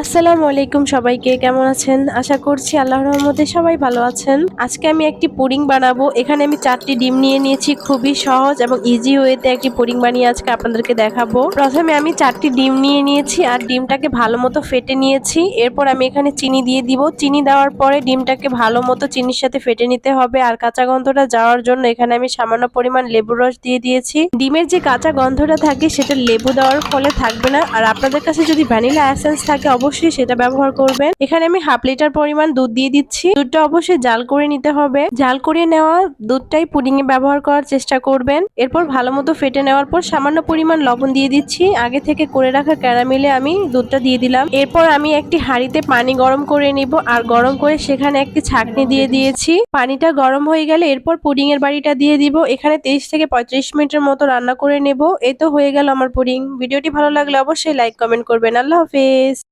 আসসালামু আলাইকুম সবাইকে, কেমন আছেন? আশা করছি আল্লাহ রহমতে সবাই ভালো আছেন। আজকে আমি একটি পুডিং বানাবো। এখানে আমি চারটি ডিম নিয়ে নিয়েছি, খুবই সহজ এবং ইজি ওয়েতে একটি পুডিং বানিয়ে আজকে আপনাদেরকে দেখাবো। প্রথমে আমি চারটি ডিম নিয়ে নিয়েছি আর ডিমটাকে ভালো মতো ফেটে নিয়েছি। এরপর আমি এখানে চিনি দিয়ে দিব। চিনি দেওয়ার পরে ডিমটাকে ভালো মতো চিনির সাথে ফেটে নিতে হবে আর কাঁচা গন্ধটা যাওয়ার জন্য এখানে আমি সামান্য পরিমাণ লেবুর রস দিয়ে দিয়েছি। ডিমের যে কাঁচা গন্ধটা থাকে, সেটা লেবু দেওয়ার ফলে থাকবে না। আর আপনাদের কাছে যদি ভ্যানিলা এসেন্স থাকে অবশ্যই সেটা ব্যবহার করবেন। এখানে আমি হাফ লিটার পরিমাণ দুধ দিয়ে দিচ্ছি। দুধটা অবশ্যই জাল করে নিতে হবে। জাল করে নেওয়া দুধটাই পুডিং এ ব্যবহার করার চেষ্টা করবেন। এরপর ভালো মতো ফেটে নেওয়ার পর সামান্য পরিমাণ লবণ দিয়ে দিচ্ছি। আগে থেকে করে রাখা ক্যারামেলে আমি দুধটা দিয়ে দিলাম। এরপর আমি একটি হাঁড়িতে পানি গরম করে নিব। আর গরম করে সেখানে একটি ছাকনি দিয়ে দিয়েছি। পানিটা গরম হয়ে গেলে এরপর পুডিং এর বাড়িটা দিয়ে দিব। এখানে তেইশ থেকে পঁয়ত্রিশ মিনিটের মতো রান্না করে নেব। এই তো হয়ে গেল আমার পুডিং। ভিডিওটি ভালো লাগলে অবশ্যই লাইক, কমেন্ট করবেন। আল্লাহ হাফেজ।